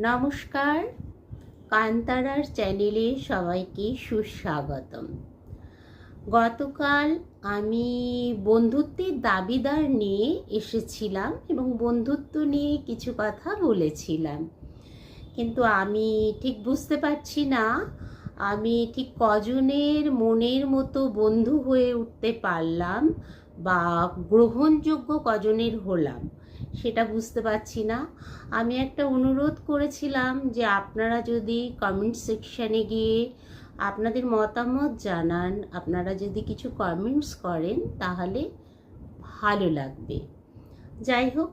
নমস্কার। কান্তারার চ্যানেলে সবাইকে সুস্বাগতম। গতকাল আমি বন্ধুত্বের দাবিদার নিয়ে এসেছিলাম এবং বন্ধুত্ব নিয়ে কিছু কথা বলেছিলাম। কিন্তু আমি ঠিক বুঝতে পারছি না, আমি ঠিক কজনের মনের মতো বন্ধু হয়ে উঠতে পারলাম বা গ্রহণযোগ্য কজনের হলাম। সেটা বুঝতে পারছি না। আমি একটা অনুরোধ করেছিলাম যে আপনারা যদি কমেন্ট সেকশানে গিয়ে আপনাদের মতামত জানান, আপনারা যদি কিছু কমেন্টস করেন, তাহলে ভালো লাগবে। যাই হোক,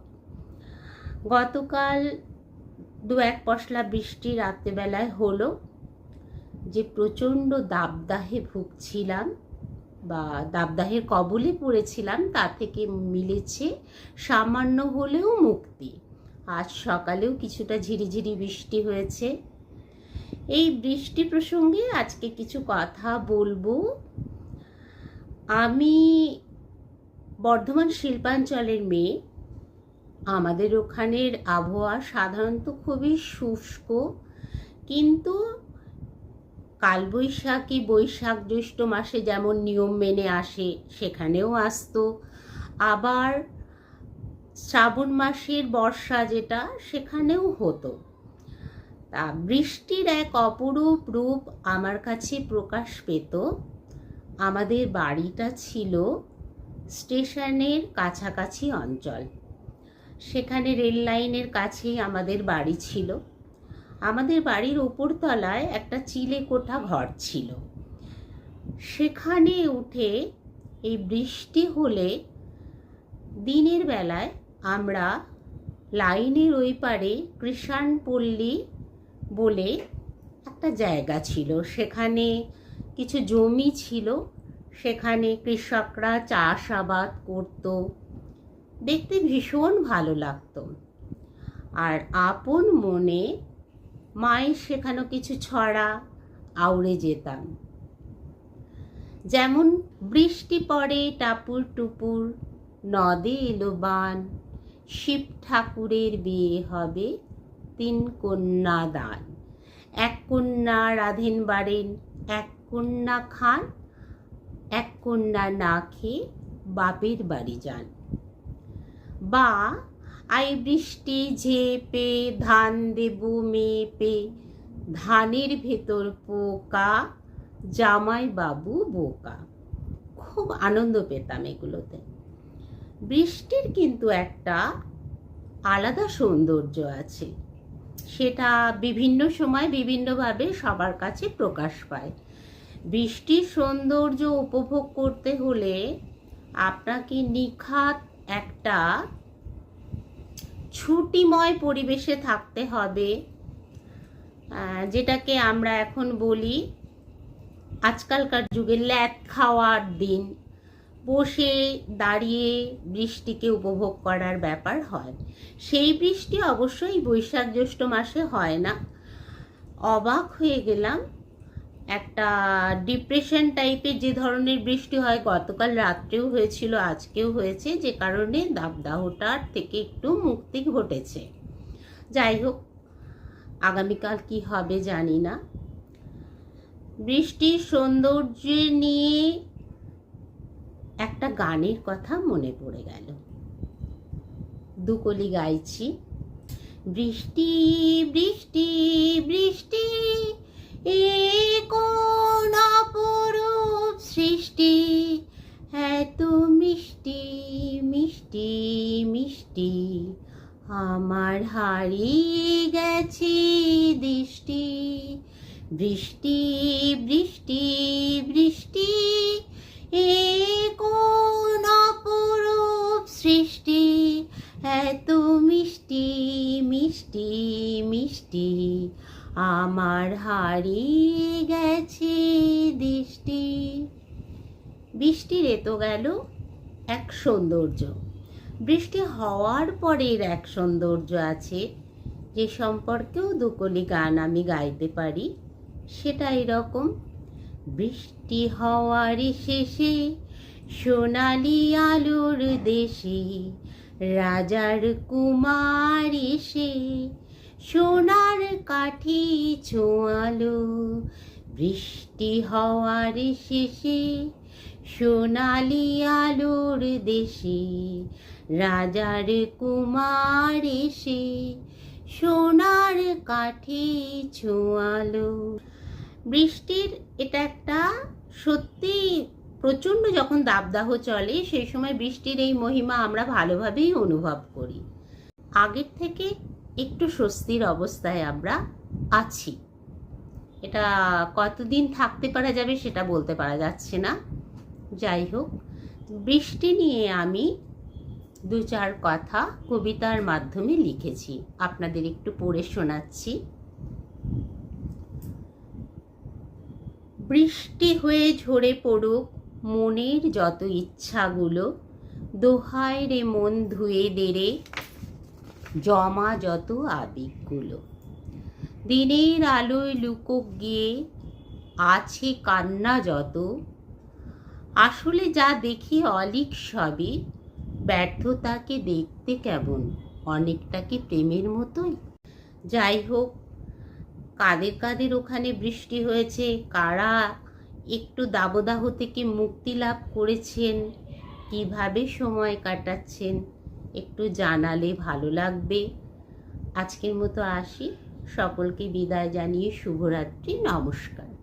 গতকাল দু এক পশলা বৃষ্টি রাত্রেবেলায় হলো। যে প্রচণ্ড দাবদাহে ভুগছিলাম। বা দাবদাহের কবলে পড়েছিলাম, তা থেকে মিলেছে সামান্য হলেও মুক্তি। আজ সকালেও কিছুটা ঝিরিঝিরি বৃষ্টি হয়েছে। এই বৃষ্টি প্রসঙ্গে আজকে কিছু কথা বলব। আমি বর্ধমান শিল্পাঞ্চলের মেয়ে। আমাদের ওখানের আবহাওয়া সাধারণত খুবই শুষ্ক, কিন্তু কালবৈশাখী বৈশাখ জ্যৈষ্ঠ মাসে যেমন নিয়ম মেনে আসে, সেখানেও আসতো। আবার শ্রাবণ মাসের বর্ষা যেটা, সেখানেও হতো। তা বৃষ্টির এক অপরূপ রূপ আমার কাছে প্রকাশ পেত। আমাদের বাড়িটা ছিল স্টেশনের কাছাকাছি অঞ্চল। সেখানে রেল লাইনের কাছেই আমাদের বাড়ি ছিল। আমাদের বাড়ির ওপরতলায় একটা চিলে কোঠা ঘর ছিল। সেখানে উঠে এই বৃষ্টি হলে দিনের বেলায় আমরা লাইনের ওই পারে কৃষাণপল্লী বলে একটা জায়গা ছিল। সেখানে কিছু জমি ছিল। সেখানে কৃষকরা চাষাবাদ করত। দেখতে ভীষণ ভালো লাগতো। আর আপন মনে মায়ের শেখানো কিছু ছড়া আউড়ে যেতাম। যেমন বৃষ্টি পড়ে টাপুর টুপুর, নদে এলো বান, শিব ঠাকুরের বিয়ে হবে তিন কন্যা দান। এক কন্যা রাধেন বাড়েন, এক কন্যা খান, এক কন্যা না খেয়ে বাপের বাড়ি যান। বা আই বৃষ্টি ঝেপে, ধান দেব মেপে, ধানের ভেতর পোকা জামাই বাবু বোকা। খুব আনন্দ পেতাম এগুলোতে। বৃষ্টির কিন্তু একটা আলাদা সৌন্দর্য আছে। সেটা বিভিন্ন সময় বিভিন্নভাবে সবার কাছে প্রকাশ পায়। বৃষ্টির সৌন্দর্য উপভোগ করতে হলে আপনাকে নিখাত একটা ছুটিময় পরিবেশে থাকতে হবে যেটাকে আমরা এখন বলি আজকালকার যুগে ল্যাদ খাওয়ার দিন। বসে দাঁড়িয়ে বৃষ্টিকে উপভোগ করার ব্যাপার হয়। সেই বৃষ্টি অবশ্যই বৈশাখ জ্যৈষ্ঠ মাসে হয় না। অবাক হয়ে গেলাম একটা ডিপ্রেশন টাইপের যে ধরনের বৃষ্টি হয়, গতকাল রাত্রেও হয়েছিল, আজকেও হয়েছে, যে কারণে দাবদাহটার থেকে একটু মুক্তি ঘটেছে। যাই হোক, আগামীকাল কি হবে জানি না। বৃষ্টির সৌন্দর্য নিয়ে একটা গানের কথা মনে পড়ে গেল। দুকলি গাইছি। বৃষ্টি বৃষ্টি বৃষ্টি এ সৃষ্টি? এত মিষ্টি মিষ্টি মিষ্টি। আমার হারিয়ে গেছে দৃষ্টি। বৃষ্টি বৃষ্টি বৃষ্টি। এ আমার হারিয়ে গেছে দৃষ্টি। বৃষ্টির এতো গেল এক সৌন্দর্য। বৃষ্টি হওয়ার পরের এক সৌন্দর্য আছে, যে সম্পর্কেও দুকলি গান আমি গাইতে পারি সেটা এরকম বৃষ্টি হওয়ার শেষে সোনালি আলোর দেশে, রাজার কুমার এসে সোনার কাঠি ছোঁয়ালো। বৃষ্টি হওয়ার শেষে সোনালি আলোর দেশে রাজার কুমার এসে সোনার কাঠি ছোঁয়ালো। বৃষ্টির এটা একটা সত্যি প্রচণ্ড যখন দাবদাহ চলে, সেই সময় বৃষ্টির এই মহিমা আমরা ভালোভাবেই অনুভব করি। আগের থেকে একটু স্বস্তির অবস্থায় আমরা আছি। এটা কতদিন থাকতে পারা যাবে সেটা বলতে পারা যাচ্ছে না। যাই হোক, বৃষ্টি নিয়ে আমি দু চার কথা কবিতার মাধ্যমে লিখেছি। আপনাদের একটু পড়ে শোনাচ্ছি। বৃষ্টি হয়ে ঝরে পড়ুক মনের যত ইচ্ছাগুলো, দোহায় রে মন ধুয়ে দেরে জমা যত আবেগগুলো। দিনের আলোয় লুকোক গিয়ে, আছে কান্না যত। আসলে যা দেখি অলিক সবই ব্যর্থতাকে দেখতে কেমন? অনেকটা কি প্রেমের মতোই? যাই হোক, কাদের কাদের ওখানে বৃষ্টি হয়েছে, কারা একটু দাবদাহ থেকে মুক্তি লাভ করেছেন, কীভাবে সময় কাটাচ্ছেন একটু জানালে ভালো লাগবে। আজকের মতো আসি। সকলকে বিদায় জানিয়ে শুভরাত্রি। নমস্কার।